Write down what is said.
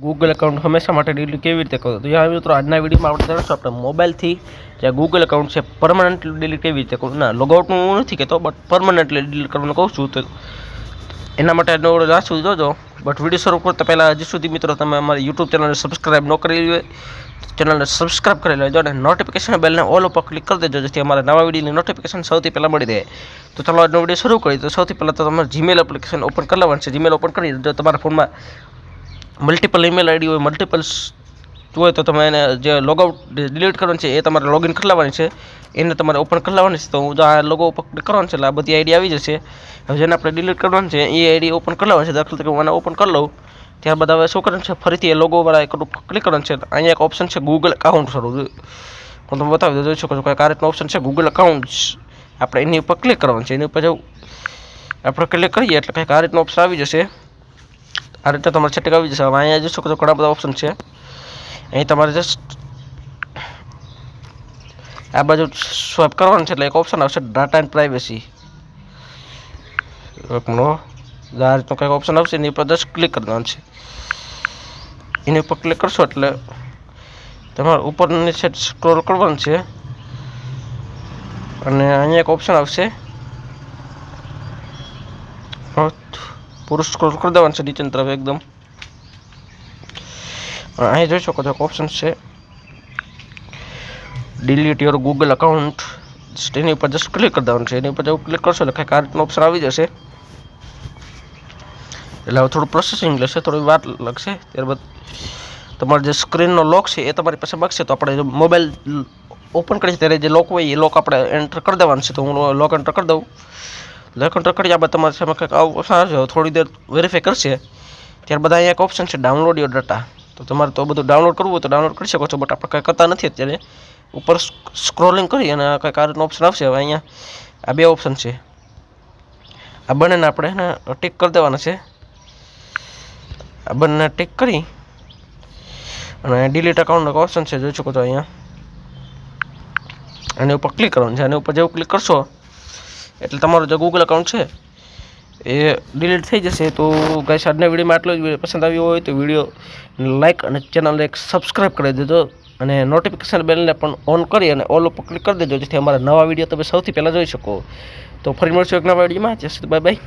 Google account હંમેશા માટે delete કેવી રીતે કરો? તો યા મિત્રો આજના વિડીયોમાં આપણે જાણીશું આપણે મોબાઈલથી જે ગૂગલ એકાઉન્ટ છે પરમનન્ટલી ડિલીટ કેવી રીતે કરવું ના લોગઆઉટનું હું નથી કહેતો બટ પરમનન્ટલી ડિલીટ કરવાનું કહું છું તો એના માટે લાસ્ટ સુધી જોજો. બટ વીડિયો શરૂ કરતા પહેલાં હજી સુધી મિત્રો તમે અમારી યુટ્યુબ ચેનલને સબસ્ક્રાઇબ ન કરેલી હોય ચેનલને સબસ્ક્રાઇબ કરી લેજો અને નોટિફિકેશન બેલને ઓલ ઉપર ક્લિક કરી દેજો, જેથી અમારા નવા વિડીયોની નોટિફિકેશન સૌથી પહેલાં મળી રહે. તો ચાલો આજનો વીડિયો શરૂ કરીએ. તો સૌથી પહેલાં તો તમારે જીમેલ એપ્લિકેશન ઓપન કરી છે. જીમેલ ઓપન કરી જો તમારા ફોનમાં મલ્ટિપલ ઈમેલ આઈડી હોય મલ્ટિપલ હોય તો તમે એને જે લોગઆઉટ ડિલીટ કરવાનું છે, એ તમારે લોગિન કરી લેવાની છે. એને તમારે ઓપન કરી લેવાની છે, તો હું આ લોગો ઉપર કરવાનું છે, એટલે આ બધી આઈડી આવી જશે. હવે જેને આપણે ડિલીટ કરવાનું છે, એ આઈડી ઓપન કરી લેવાની છે. દાખલા તરીકે હું આને ઓપન કરી લઉં, ત્યારબાદ હવે શું કરવાનું છે? ફરીથી એ લોગોવાળા એક ક્લિક કરવાનું છે. અહીંયા એક ઓપ્શન છે ગૂગલ એકાઉન્ટ શરૂ હું તમને બતાવી દઉં, જોઈ શકો છો કંઈક આ રીતનો ઓપ્શન છે ગૂગલ એકાઉન્ટ્સ આપણે એની ઉપર ક્લિક કરવાનું છે, એની ઉપર જવું. આપણે ક્લિક કરીએ એટલે કંઈક આ રીતનો ઓપ્શન આવી જશે. આ રીતે તમારે સેટિંગ આવી જશે? હવે અહીંયા જોઈ શકો ઘણા બધા ઓપ્શન છે. અહીં તમારે જસ્ટ આ બાજુ સ્વાઇપ કરવાનું છે એટલે એક ઓપ્શન આવશે ડાટા એન્ડ પ્રાઇવેસી આ રીતનું કંઈક ઓપ્શન આવશે, એની ઉપર જસ્ટ ક્લિક કરી દેવાનું છે. એની ઉપર ક્લિક કરશો એટલે તમારે ઉપરની સેટ સ્ક્રોલ કરવાનું છે. અને અહીંયા એક ઓપ્શન આવશે. પૂરું સ્ક્રોલ કરી દેવાનું છે નીચેની તરફ એકદમ. અહીં જોઈ શકો છો ઓપ્શન છે. ડિલીટ યોર ગૂગલ અકાઉન્ટ એની ઉપર જસ્ટ ક્લિક કરી દેવાનું છે. એની ઉપર જવું ક્લિક કરશો એટલે કંઈક આ રીતનો ઓપ્શન આવી જશે. એટલે હવે થોડું પ્રોસેસિંગ લેશે, થોડી વાર લાગશે. ત્યારબાદ તમારો જે સ્ક્રીનનો લોક છે એ તમારી પાસે માગશે તો આપણે મોબાઈલ ઓપન કરીએ ત્યારે જે લોક હોય એ લોક આપણે એન્ટર કરી દેવાનું છે. તો હું લોક એન્ટર કરી દઉં. લોક રખડિયા બાદ તમારી સામે કંઈક આવું થોડી દેર વેરીફાઈ કરશે. ત્યારબાદ અહીંયા એક ઓપ્શન છે ડાઉનલોડ યોર ડેટા તો તમારે તો બધું ડાઉનલોડ કરવું હોય તો ડાઉનલોડ કરી શકો છો બટ આપણે કંઈ કરતા નથી અત્યારે. ઉપર સ્ક્રોલિંગ કરી અને કંઈક આ રીતનો ઓપ્શન આવશે. હવે અહીંયા આ બે ઓપ્શન છે. આ બંનેને આપણે એને ટીક કરી દેવાના છે. આ બંને ટીક કરી અને ડિલીટ અકાઉન્ટનો ઓપ્શન છે, જોઈ શકો છો અહીંયા. એની ઉપર ક્લિક કરવાનું છે. આની ઉપર જેવું ક્લિક કરશો એટલે તમારું જે ગૂગલ અકાઉન્ટ છે, એ ડિલીટ થઈ જશે. તો ગાઈસ આજના વિડીયોમાં આટલો જ. પસંદ આવ્યો હોય તો વીડિયો લાઇક અને ચેનલને એક સબસ્ક્રાઈબ કરી દેજો અને નોટિફિકેશન બેલને પણ ઓન કરી અને ઓલ ઉપર ક્લિક કરી દેજો, જેથી અમારા નવા વીડિયો તમે સૌથી પહેલાં જોઈ શકો. તો ફરી મળશું એક નવા વિડીયોમાં. જય સુધી બાય બાય